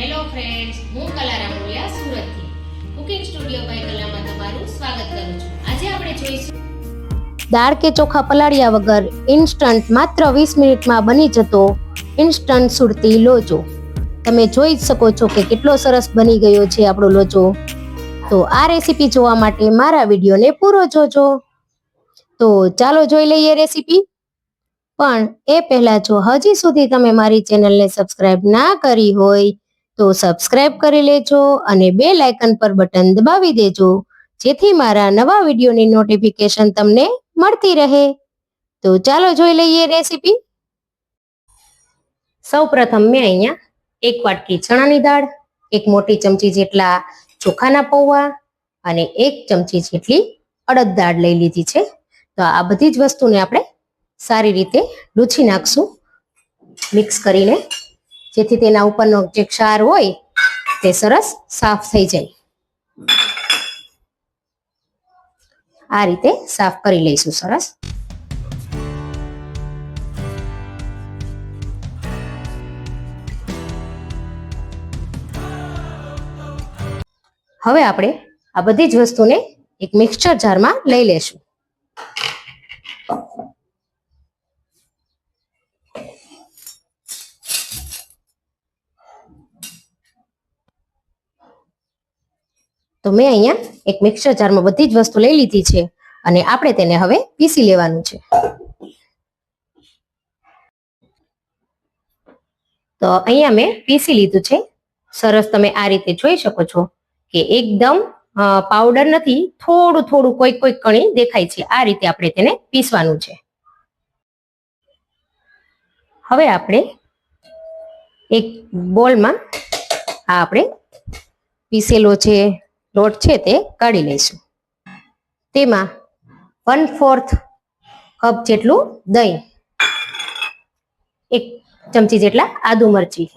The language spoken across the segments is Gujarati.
હેલો ફ્રેન્ડ્સ, હું કલા રામોલિયા સુરતથી. કુકિંગ સ્ટુડિયો બાય કલામાં તમારું સ્વાગત કરું છું. આજે આપણે જોઈશું દાળ કે ચોખા પલાળ્યા વગર ઇન્સ્ટન્ટ માત્ર વીસ મિનિટમાં બની જતો ઇન્સ્ટન્ટ સુરતી લોચો તમે જોઈ જ શકો છો કે કેટલો સરસ બની ગયો છે આપણો લોચો તો આ રેસીપી જોવા માટે મારા વિડીયોને પૂરો જોજો. તો ચાલો જોઈ લઈએ રેસીપી. પણ એ પહેલા જો હજી સુધી તમે મારી ચેનલને સબસ્ક્રાઇબ ના કરી હોય તો સબસ્ક્રાઇબ કરી લેજો અને બે લાઇકન પર બટન દબાવી દેજો, જેથી મારા નવા વિડીયોની નોટિફિકેશન તમને મળતી રહે. તો ચાલો જોઈ લઈએ રેસીપી. સૌ પ્રથમ મેં અહીંયા એક વાટકી ચણાની દાળ, એક મોટી ચમચી જેટલા ચોખાના પૌવા અને એક ચમચી જેટલી અડદ દાળ લઈ લીધી છે. તો આ બધી જ વસ્તુને આપણે સારી રીતે લૂછી નાખશું. મિક્સ કરીને જેથી તેના ઉપરનો જે ક્ષાર હોય તે સરસ સાફ થઈ જાય. આ રીતે સાફ કરી લઈશું સરસ. હવે આપણે આ બધી જ વસ્તુને એક મિક્સચર જારમાં લઈ લેશું. તો મેં અહીંયા એક મિક્સર જારમાં બધી જ વસ્તુ લઈ લીધી છે અને આપણે તેને હવે પીસી લેવાનું છે. તો અહીંયા મેં પીસી લીધું છે. સરસ તમે આ રીતે જોઈ શકો છો કે એકદમ પાવડર નથી, થોડું થોડું કોઈક કોઈક કણી દેખાય છે. આ રીતે આપણે તેને પીસવાનું છે. હવે આપણે એક બોલમાં આ આપણે પીસેલો છે. લોટ છે તે કાઢી લઈશું. તેમાં વન ફોર્થ કપ જેટલું દહીં, એક ચમચી જેટલા આદુ મરચી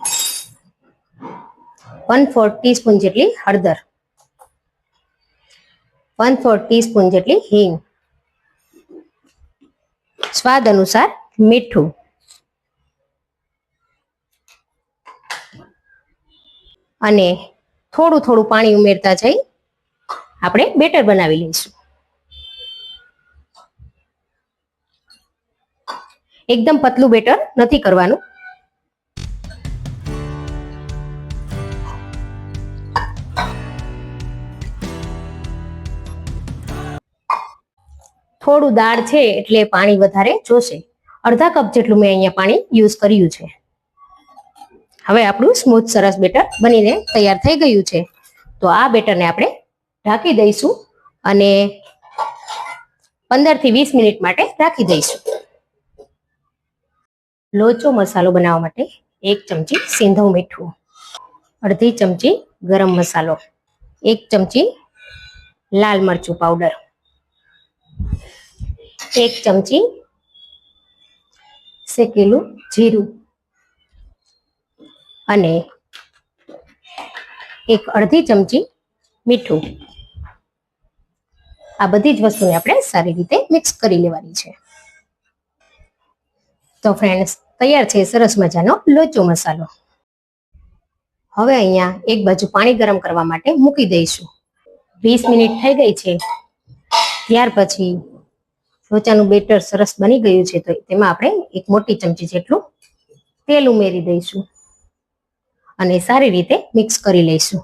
વન ફોર્થ ટીસ્પૂન જેટલી હળદર વન ફોર્થ ટીસ્પૂન જેટલી હિંગ, સ્વાદ અનુસાર મીઠું. અને થોડું થોડું પાણી ઉમેરતા જઈ આપણે બેટર બનાવી લઈશું. એકદમ પતલું બેટર નથી કરવાનું. થોડું દાળ છે એટલે પાણી વધારે જોશે. અડધા કપ જેટલું મેં અહીંયા પાણી યુઝ કર્યું છે. હવે આપણું સ્મૂથ સરસ બેટર બનીને તૈયાર થઈ ગયું છે. તો આ બેટરને આપણે ઢાંકી દઈશું અને પંદરથી વીસ મિનિટ માટે રાખી દઈશું. લોચો મસાલો બનાવવા માટે એક ચમચી સિંધવ મીઠું, અડધી ચમચી ગરમ મસાલો, એક ચમચી લાલ મરચું પાવડર, એક ચમચી શેકેલું જીરું અને એક અડધી ચમચી મીઠું. આ બધી જ વસ્તુને આપણે સારી રીતે મિક્સ કરી લેવાની છે. તો ફ્રેન્ડ્સ તૈયાર છે સરસ મજાનો લોચો મસાલો. હવે અહીંયા એક બાજુ પાણી ગરમ કરવા માટે મૂકી દઈશું. વીસ મિનિટ થઈ ગઈ છે. ત્યાર પછી લોચાનું બેટર સરસ બની ગયું છે તો તેમાં આપણે એક મોટી ચમચી જેટલું તેલ ઉમેરી દઈશું. અને સારી રીતે મિક્સ કરી લઈશું.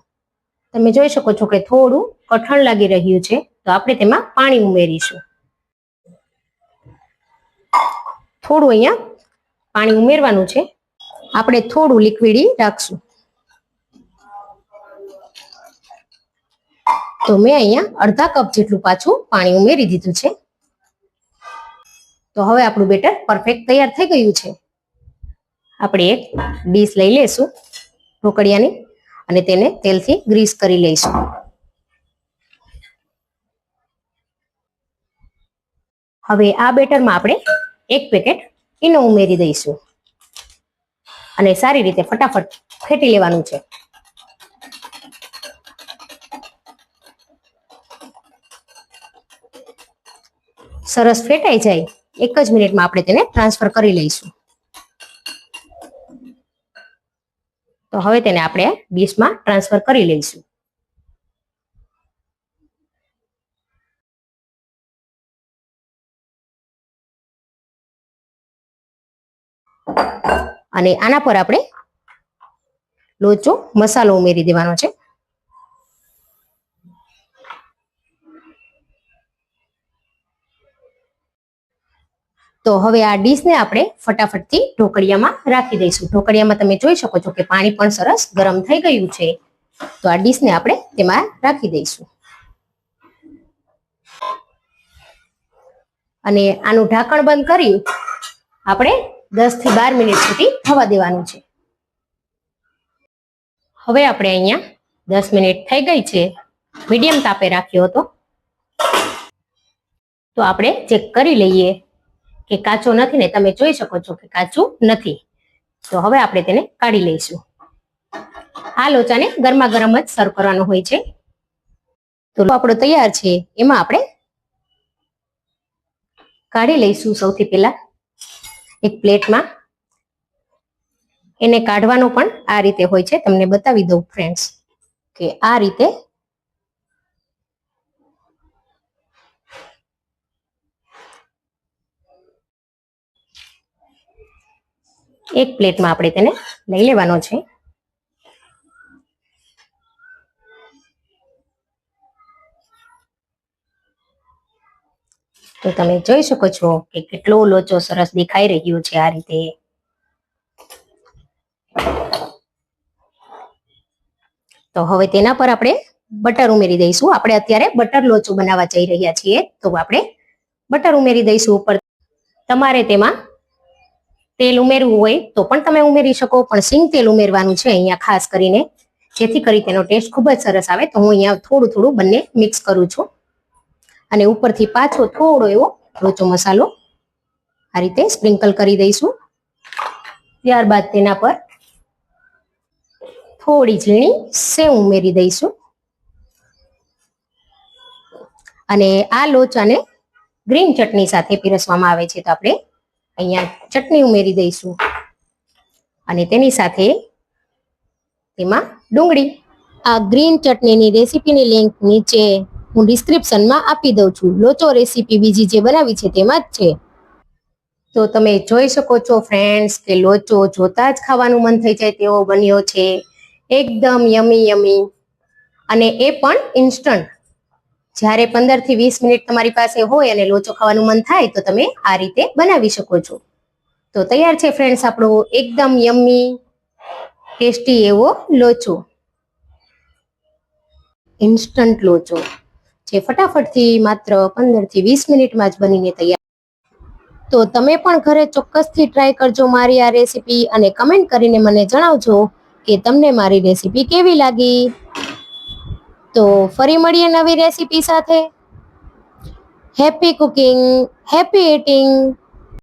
તમે જોઈ શકો છો કે થોડું કઠણ લાગી રહ્યું છે. તો આપણે તેમાં પાણી ઉમેરીશું. થોડું અહીંયા પાણી ઉમેરવાનું છે. આપણે થોડું લિક્વિડી રાખશું. તો મેં અહીંયા અડધા કપ જેટલું પાછું પાણી ઉમેરી દીધું છે. તો હવે આપણું બેટર પરફેક્ટ તૈયાર થઈ ગયું છે. આપણે એક ડીશ લઈ લેશું ઢોકળિયાની અને તેને તેલથી ગ્રીસ કરી લઈશું. હવે આ બેટરમાં આપણે એક પેકેટ ઈનો ઉમેરી દઈશું. અને સારી રીતે ફટાફટ ફેટી લેવાનું છે. સરસ ફેટાઈ જાય. એક જ મિનિટમાં આપણે તેને ટ્રાન્સફર કરી લઈશું. તો તો હવે તેને આપણે ડીશમાં ટ્રાન્સફર કરી લઈશું. અને આના પર આપણે લોચો મસાલો ઉમેરી દેવાનો છે. તો હવે આ ડીશને આપણે ફટાફટથી ઢોકળિયામાં રાખી દઈશું. ઢોકળિયામાં તમે જોઈ શકો છો કે પાણી પણ સરસ ગરમ થઈ ગયું છે. તો આ ડીશને આપણે તેમાં રાખી દઈશું. અને આનું ઢાંકણ બંધ કરી આપણે દસથી બાર મિનિટ સુધી થવા દેવાનું છે. હવે આપણે અહીંયા દસ મિનિટ થઈ ગઈ છે. મીડિયમ તાપે રાખ્યો હતો. તો આપણે ચેક કરી લઈએ કે કાચો નથી ને તમે જોઈ શકો છો કે કાચું નથી. તો હવે આપણે તેને કાઢી લઈશું. આ લોચાને ગરમા ગરમ જ સર્વ કરવાનો હોય છે. તો આપણો તૈયાર છે. એમાં આપણે કાઢી લઈશું સૌથી પહેલા. એક પ્લેટમાં. એને કાઢવાનો પણ આ રીતે હોય છે. તમને બતાવી દઉં ફ્રેન્ડ્સ કે આ રીતે એક પ્લેટમાં આપણે તેને લઈ લેવાનો છે. તો તમે જોઈ શકો છો કે કેટલો લોચો સરસ દેખાઈ રહ્યો છે આ રીતે. તો હવે તેના પર આપણે બટર ઉમેરી દઈશું. આપણે અત્યારે બટર લોચો બનાવવા જઈ રહ્યા છીએ, તો આપણે બટર ઉમેરી દઈશું ઉપર. તમારે તેમાં તેલ ઉમેરવું હોય તો પણ તમે ઉમેરી શકો, પણ સિંગ તેલ ઉમેરવાનું છે અહીંયા ખાસ કરીને. જેથી કરી તેનો ટેસ્ટ ખૂબ જ સરસ આવે. તો હું અહીંયા થોડું થોડું બંને મિક્સ કરું છું. અને ઉપરથી પાછો થોડો એવો લોચો મસાલો આ રીતે સ્પ્રિંકલ કરી દઈશું. ત્યારબાદ તેના પર થોડી ઝીણી સેવ ઉમેરી દઈશું. અને આ લોચાને ગ્રીન ચટણી સાથે પીરસવામાં આવે છે તો આપણે અહીંયા ચટણી ઉમેરી દઈશું. અને તેની સાથે તેમાં ડુંગળી. આ ગ્રીન ચટણીની રેસીપીની લિંક નીચે હું ડિસ્ક્રિપ્શનમાં આપી દઉં છું. લોચો રેસીપી બીજી જે બનાવી છે તેમાં જ છે. તો તમે જોઈ શકો છો ફ્રેન્ડ્સ કે લોચો જોતા જ ખાવાનું મન થઈ જાય તેવો બન્યો છે. એકદમ યમી યમી અને એ પણ ઇન્સ્ટન્ટ જ્યારે પંદરથી વીસ મિનિટ તમારી પાસે હોય અને લોચો ખાવાનું મન થાય તો તમે આ રીતે બનાવી શકો છો. તો તૈયાર છે ફ્રેન્ડ્સ આપણો એકદમ યમ્મી ટેસ્ટી એવો લોચો. ઇન્સ્ટન્ટ લોચો. જે ફટાફટથી માત્ર પંદરથી વીસ મિનિટમાં જ બનીને તૈયાર. તો તમે પણ ઘરે ચોક્કસથી ટ્રાય કરજો મારી આ રેસીપી અને કમેન્ટ કરીને મને જણાવજો કે તમને મારી રેસીપી કેવી લાગી. તો ફરી મળીએ નવી રેસીપી સાથે. Happy cooking happy eating